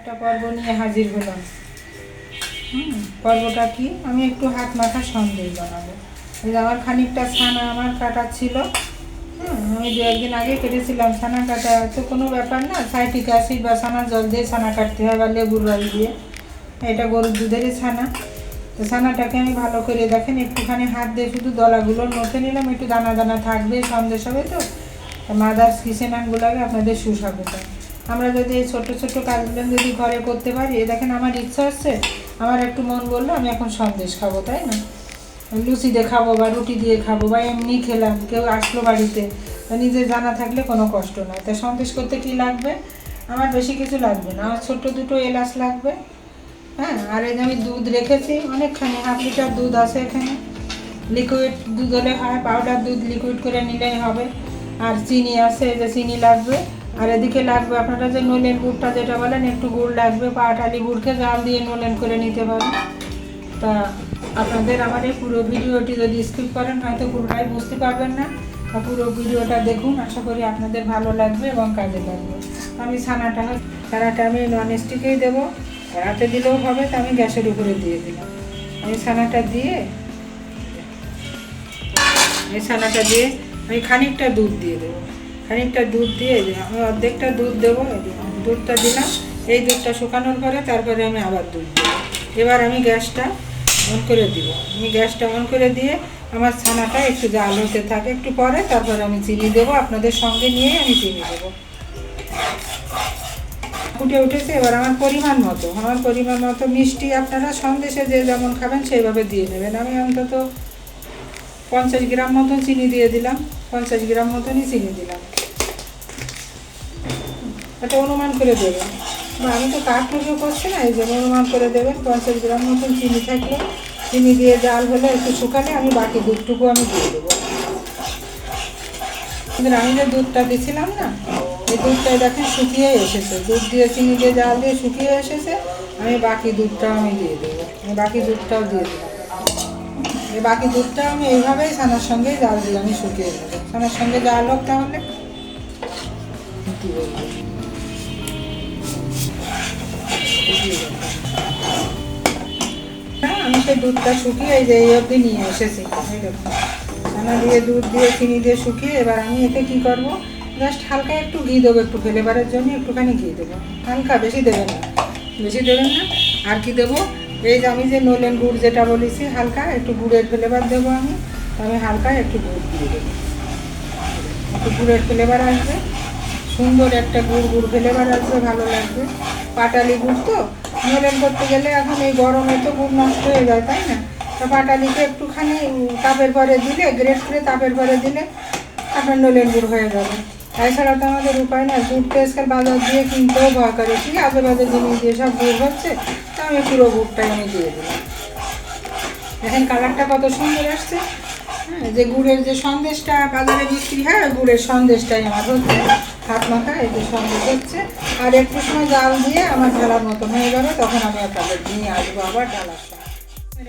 একটা পর্ব নিয়ে হাজির হলাম। হুম, পর্বটা কি? আমি একটু হাত মাখা সন্দেহ বানাবো। আমার খানিকটা ছানা আমার কাটা ছিল। আমি দু একদিন আগে কেটেছিলাম ছানা কাটা। তো কোনো ব্যাপার না, সাইটিক অ্যাসিড বা ছানা জল দিয়ে ছানা কাটতে হয় বা লেবুর রস দিয়ে। এটা গরুর দুধেরই ছানা। তো ছানাটাকে আমি ভালো করে দেখেন, একটুখানি হাত দিয়ে শুধু দলাগুলো নথে নিলাম। একটু দানা দানা থাকবে, সন্দেশ হবে তো। মাদার্স কিচেন আনগুলোকে আপনাদের সুস্বাগত আমরা যদি এই ছোটো ছোটো কাজগুলো যদি ঘরে করতে পারি দেখেন আমার ইচ্ছা হচ্ছে আমার একটু মন বলল, আমি এখন সন্দেশ খাব, তাই না? লুচি দিয়ে খাব বা রুটি দিয়ে খাব বা এমনি খেলাম, কেউ আসলো বাড়িতে নিজে জানা থাকলে কোনো কষ্ট নয় তা সন্দেশ করতে কি লাগবে? আমার বেশি কিছু লাগবে না, আমার ছোট্ট দুটো এলাচ লাগবে হ্যাঁ? আর এই যে আমি দুধ রেখেছি, অনেকখানি, হাফ লিটার দুধ আছে এখানে। লিকুইড দুধ হলে হয় পাউডার দুধ লিকুইড করে নিলেই হবে। আর চিনি আছে যে চিনি লাগবে। আর এদিকে লাগবে আপনারা যে নলেন গুড়টা যেটা বলেন, একটু গুড় লাগবে, পাটালি গুড়কে জাল দিয়ে নলেন করে নিতে পারেন। তা আপনাদের আমার এই পুরো ভিডিওটি যদি স্কিপ করেন, হয়তো পুরোটাই বুঝতে পারবেন না। তা পুরো ভিডিওটা দেখুন, আশা করি আপনাদের ভালো লাগবে এবং কাজে লাগবে। আমি ছানাটা ছানাটা আমি নন স্টিকেই দেবো কড়াতে দিলেও হবে, তা আমি গ্যাসের উপরে দিয়ে দিলাম। আমি ছানাটা দিয়ে, এই ছানাটা দিয়ে আমি খানিকটা দুধ দিয়ে দেবো। খানিকটা দুধ দিয়ে আমি অর্ধেকটা দুধ দেবো দুধটা দিলাম। এই দুধটা শুকানোর পরে তারপরে আমি আবার দুধ দেবো। এবার আমি গ্যাসটা অন করে দিব। আমি গ্যাসটা অন করে দিয়ে আমার ছানাটা একটু জাল হতে থাকে একটু পরে, তারপরে আমি চিনি দেবো। আপনাদের সঙ্গে নিয়ে আমি চিনি দেবো। ফুটে উঠেছে। এবার আমার পরিমাণ মতো, আমার পরিমাণ মতো মিষ্টি আপনারা সন্দেশে যে যেমন খাবেন সেইভাবে দিয়ে নেবেন। আমি অন্তত পঞ্চাশ গ্রাম মতন চিনি দিয়ে দিলাম। পঞ্চাশ গ্রাম মতনই চিনি দিলাম। এটা অনুমান করে দেবেন। বা আমি তো কাঠ পুজো করছি না, এই জন্য অনুমান করে দেবেন। পঞ্চাশ গ্রাম মতন চিনি থাকলে, চিনি দিয়ে জাল হলে একটু শুকালে আমি বাকি দুধটুকু আমি দিয়ে দেবো। কিন্তু আমি যে দুধটা দিছিলাম না, এই দুধটাই দেখেন শুকিয়ে এসেছে। দুধ দিয়ে, চিনি দিয়ে, জাল দিয়ে শুকিয়ে এসেছে, আমি বাকি দুধটাও আমি দিয়ে দেবো। আমি বাকি দুধটাও দিয়ে দেবো। এই বাকি দুধটা আমি এইভাবেই ছানার সঙ্গেই জাল দিয়ে আমি শুকিয়ে দেবো ছানার সঙ্গে জাল হোক তাহলে বলব? আমি সেই দুধটা শুকিয়ে এই যে এই অবধি নিয়ে এসেছি ছানা দিয়ে দুধ দিয়ে, চিনি দিয়ে শুকিয়ে এবার আমি এতে কি করব? জাস্ট হালকা একটু ঘি দেবো একটু ফ্লেভারের জন্য, একটুখানি ঘি দেবো। হালকা, বেশি দেবেন না, বেশি দেবেন না। আর কি দেবো? এই যে আমি যে নলেন গুড় যেটা বলেছি, হালকা একটু গুড়ের ফ্লেভার দেবো আমি। আমি হালকা একটু গুড় দিয়ে দেবো। একটু গুড়ের ফ্লেভার আসবে। সুন্দর একটা গুড় গুড় ফ্লেভার আসবে, ভালো লাগবে। পাটালি গুড় তো নলেন করতে গেলে এখন এই গরমে তো গুড় নষ্ট হয়ে যায়, তাই না? তো পাটালিকে একটুখানি তাপের পরে দিলে, গ্রেট করে তাপের পরে দিলে আপনার নলেন গুড় হয়ে যাবে। তাছাড়া তো আমাদের উপায় না গুড় তো আজকাল বাজার দিয়ে কিনতেও ভয় করে। কি আজে বাজে জিনিস দিয়ে সব গুড় হচ্ছে, তা আমি পুরো গুড়টাই আমি দিয়ে দিলাম। দেখেন, কালারটা কত সুন্দর আসছে। যে গুড়ের যে সন্দেশটা, বাজারে বিক্রি হয় গুড়ের সন্দেশটাই আমার হচ্ছে। হাত মাখা এই যে সন্দেশ হচ্ছে। আর একটু সময় জাল দিয়ে আমার ঢালার মতো হয়ে যাবে তখন আমি আপনাদের নিয়ে আসব আবার ঢালার সময়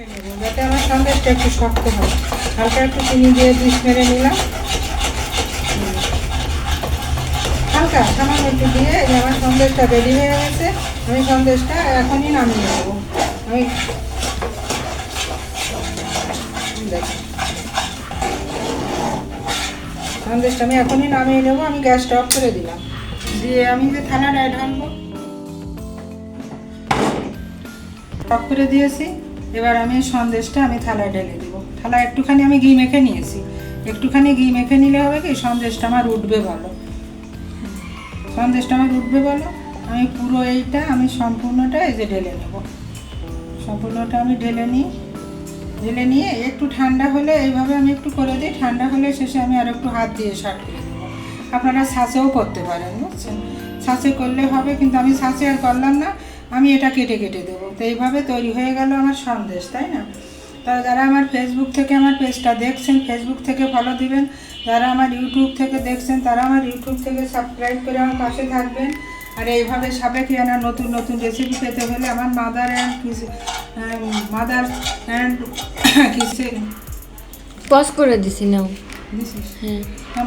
নেব, যাতে আমার সন্দেশটা একটু শক্ত হয়। হালকা একটু চিনি দিয়ে বিষ মেরে নিলাম। হালকা, সামান্য একটু দিয়ে আমার সন্দেশটা রেডি হয়ে গেছে। আমি সন্দেশটা এখনই নামিয়ে নেব। আমি দেখুন। সন্দেশটা আমি এখনই নামিয়ে নেব, আমি গ্যাসটা অফ করে দিলাম। দিয়ে আমি যে থানাটায় ঢালবো অফ করে দিয়েছি। এবার আমি সন্দেশটা আমি থালায় ঢেলে দিব। থালা একটুখানি আমি ঘি মেখে নিয়েছি। একটুখানি ঘি মেখে নিলে হবে কি, সন্দেশটা আমার উঠবে ভালো সন্দেশটা আমার উঠবে ভালো আমি পুরো এইটা, আমি সম্পূর্ণটা এই যে ঢেলে নেব। সম্পূর্ণটা আমি ঢেলে নিই। ঢেলে নিয়ে একটু ঠান্ডা হলে এইভাবে আমি একটু করে দিই। ঠান্ডা হলে শেষে আমি আর একটু হাত দিয়ে শার্ট করে দেবো আপনারা ছাঁচেও করতে পারেন, বুঝছেন? ছাঁচে করলে হবে, কিন্তু আমি ছাঁচে আর করলাম না, আমি এটা কেটে কেটে দেবো। তো এইভাবে তৈরি হয়ে গেল আমার সন্দেশ, তাই না? তা যারা আমার ফেসবুক থেকে আমার পেজটা দেখছেন ফেসবুক থেকে ফলো দিবেন, যারা আমার ইউটিউব থেকে দেখছেন, তারা আমার ইউটিউব থেকে সাবস্ক্রাইব করে আমার পাশে থাকবেন। আর এইভাবে সাবেকিয়ানা নতুন নতুন রেসিপি পেতে হলে আমার mother and mother and kitchen pause করে দিছি নাও।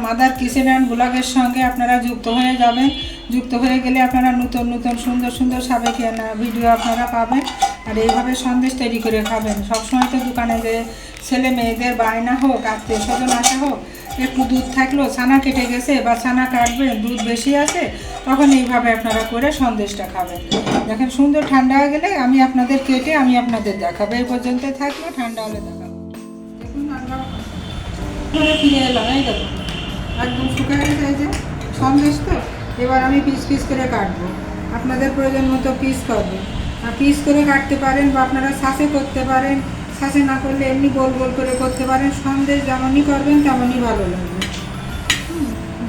মাদার কিচেন অ্যান্ড ব্লগের সঙ্গে আপনারা যুক্ত হয়ে যাবেন। যুক্ত হয়ে গেলে আপনারা নতুন নতুন সুন্দর সুন্দর সাবেকিয়ানা ভিডিও আপনারা পাবেন। আর এইভাবে সন্দেশ তৈরি করে খাবেন। সবসময় তো দোকানে যে ছেলে মেয়েদের বায়না হোক আত্মীয় স্বজন আসা হোক একটু দুধ থাকল, ছানা কেটে গেছে বা ছানা কাটবে দুধ বেশি আছে, তখন এইভাবে আপনারা করে সন্দেশটা খাবেন। দেখেন সুন্দর ঠান্ডা হয়ে গেলে আমি আপনাদের কেটে আমি আপনাদের দেখাবো। এই পর্যন্ত থাকল, ঠান্ডা হলে দেখাবো। দেখুন আমরা ফিরে এলাম, এই দেখুন। একদম শুকিয়ে গেছে, এই যে সন্দেশ তো। এবার আমি পিস পিস করে কাটবো। আপনাদের প্রয়োজন মতো পিস করব আর পিস করে কাটতে পারেন বা আপনারা শাঁসে করতে পারেন। শাঁসে না করলে এমনি গোল গোল করে করতে পারেন। সন্দেশ যেমনই করবেন, তেমনই ভালো লাগবে।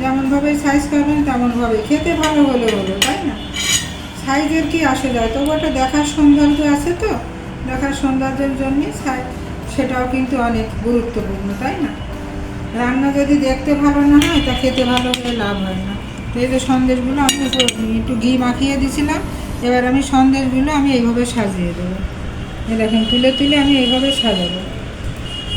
যেমনভাবে সাইজ করবেন, তেমনভাবে। খেতে ভালো হলে হলো, তাই না? সাইজের কি আসে যায়? তবু একটা দেখার সৌন্দর্য আছে তো। দেখার সৌন্দর্যের জন্যই সাইজ সেটাও কিন্তু অনেক গুরুত্বপূর্ণ, তাই না? রান্না যদি দেখতে ভালো না হয়, তা খেতে ভালো হলে লাভ হয় না। তো এই যে সন্দেশগুলো, আমি একটু ঘি মাখিয়ে দিয়েছিলাম এবার আমি সন্দেশগুলো আমি এইভাবে সাজিয়ে দেবো। দেখেন, তুলে তুলে আমি এইভাবে সাজাবো।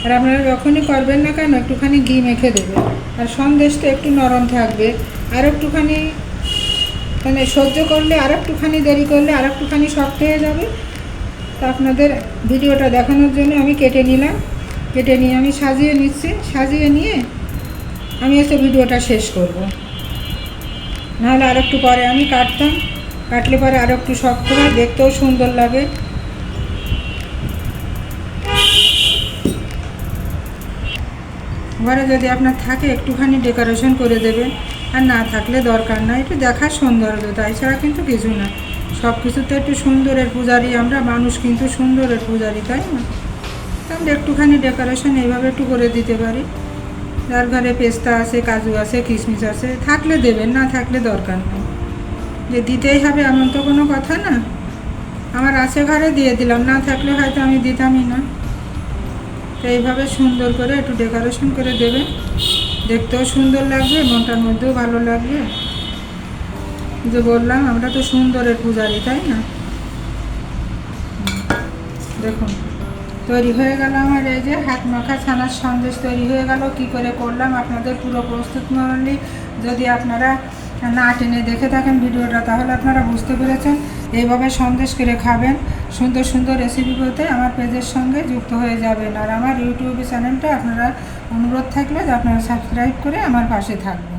আর আপনারা যখনই করবেন না কেন, একটুখানি ঘি মেখে দেবে আর সন্দেশটা একটু নরম থাকবে। আর একটুখানি মানে সহ্য করলে আর একটুখানি দেরি করলে আর একটুখানি শক্ত হয়ে যাবে। তা আপনাদের ভিডিওটা দেখানোর জন্য আমি কেটে নিলাম। কেটে নিয়ে আমি সাজিয়ে নিচ্ছি। সাজিয়ে নিয়ে আমি এসে ভিডিওটা শেষ করব। নাহলে আর একটু পরে আমি কাটতাম। কাটলে পরে আর একটু শক্ত হয়, দেখতেও সুন্দর লাগে। ঘরে যদি আপনার থাকে, একটুখানি ডেকোরেশন করে দেবেন। আর না থাকলে দরকার না একটু দেখার সৌন্দর্য, তাই ছাড়া কিন্তু কিছু না। সব কিছুতে একটু সুন্দরের পূজারি আমরা মানুষ কিন্তু সুন্দরের পূজারি তাই না? তাহলে একটুখানি ডেকোরেশন এইভাবে একটু করে দিতে পারি। যার ঘরে পেস্তা আছে, কাজু আছে, কিশমিশ আছে, থাকলে দেবেন, না থাকলে দরকার নেই। যে দিতেই হবে এমন তো কোনো কথা না। আমার আছে ঘরে, দিয়ে দিলাম, না থাকলে হয়তো আমি দিতামই না। তো এইভাবে সুন্দর করে একটু ডেকোরেশন করে দেবেন দেখতেও সুন্দর লাগবে, মনটার মধ্যেও ভালো লাগবে। যে বললাম, আমরা তো সুন্দরের পূজারি, তাই না? দেখুন, তৈরি হয়ে গেল আমার এই যে হাত মাখা ছানার সন্দেশ তৈরি হয়ে গেল। কি করে করলাম? আপনাদের পুরো প্রস্তুত মরণি যদি আপনারা না টেনে দেখে থাকেন ভিডিওটা, তাহলে আপনারা বুঝতে পেরেছেন, এইভাবে সন্দেশ করে খাবেন। সুন্দর সুন্দর রেসিপি পেতে আমার পেজের সঙ্গে যুক্ত হয়ে যাবেন। আর আমার ইউটিউব চ্যানেলটা আপনারা অনুরোধ থাকলে আপনারা সাবস্ক্রাইব করে আমার পাশে থাকবেন।